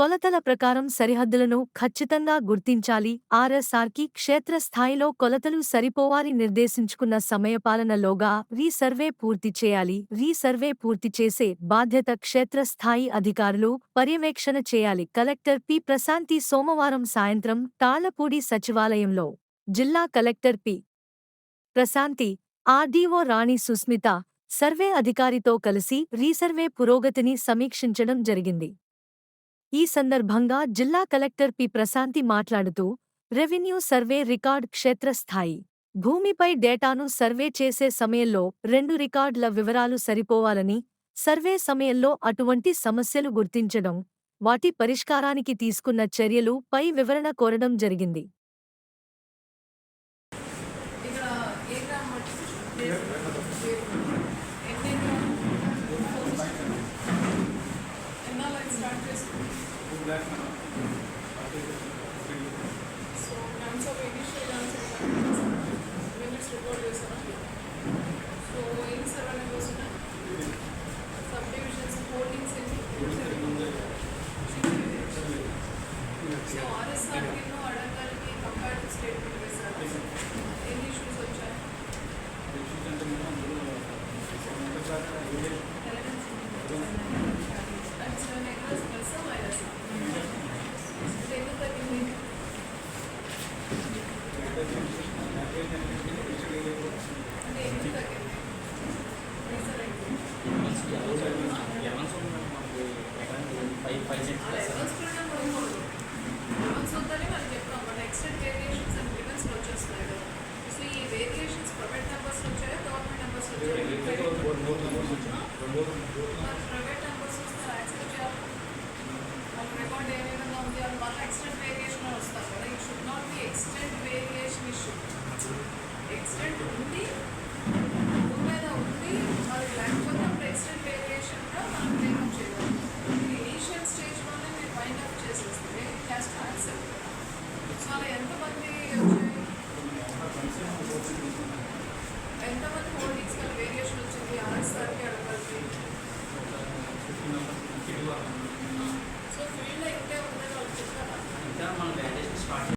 కొలతల ప్రకారం సరిహద్దులను ఖచ్చితంగా గుర్తించాలి. ఆర్ఎస్ఆర్కి క్షేత్రస్థాయిలో కొలతలు సరిపోవాలి నిర్దేశించుకున్న సమయపాలనలోగా రీసర్వే పూర్తి చేయాలి. రీసర్వే పూర్తి చేసే బాధ్యత క్షేత్రస్థాయి అధికారులు పర్యవేక్షణ చేయాలి. Collector P. ప్రశాంతి సోమవారం సాయంత్రం తాళపూడి సచివాలయంలో జిల్లా collector P. Prashanti RDO Rani Susmita survey అధికారితో కలిసి రీసర్వే పురోగతిని సమీక్షించడం జరిగింది. ఈ సందర్భంగా జిల్లా కలెక్టర్ పి ప్రశాంతి మాట్లాడుతూ రెవెన్యూ సర్వే రికార్డ్ క్షేత్రస్థాయి భూమిపై డేటాను సర్వే చేసే సమయంలో రెండు రికార్డుల వివరాలు సరిపోవాలని సర్వే సమయంలో అటువంటి సమస్యలు గుర్తించడం వాటి పరిష్కారానికి తీసుకున్న చర్యలు పై వివరణ కోరడం జరిగింది Thank you. గ్రామం అంటే ఎన్ని ఎన్నాళ్ళు స్టార్ట్ చేసుకుంటాం so grams of initial grams units report చేశారా సో ఎన్ని సర్వే నెంబర్స్ ఉన్నాయి సబ్ డివిజన్స్ హోల్డింగ్స్ ఎన్ని సో ఆర్ఎస్ఆర్ కింద అడగాలికి కంపేర్డ్ స్టేట్మెంట్ వేశారు ఎన్ని ఇష్యూస్ వచ్చాయి అది ಮೂರು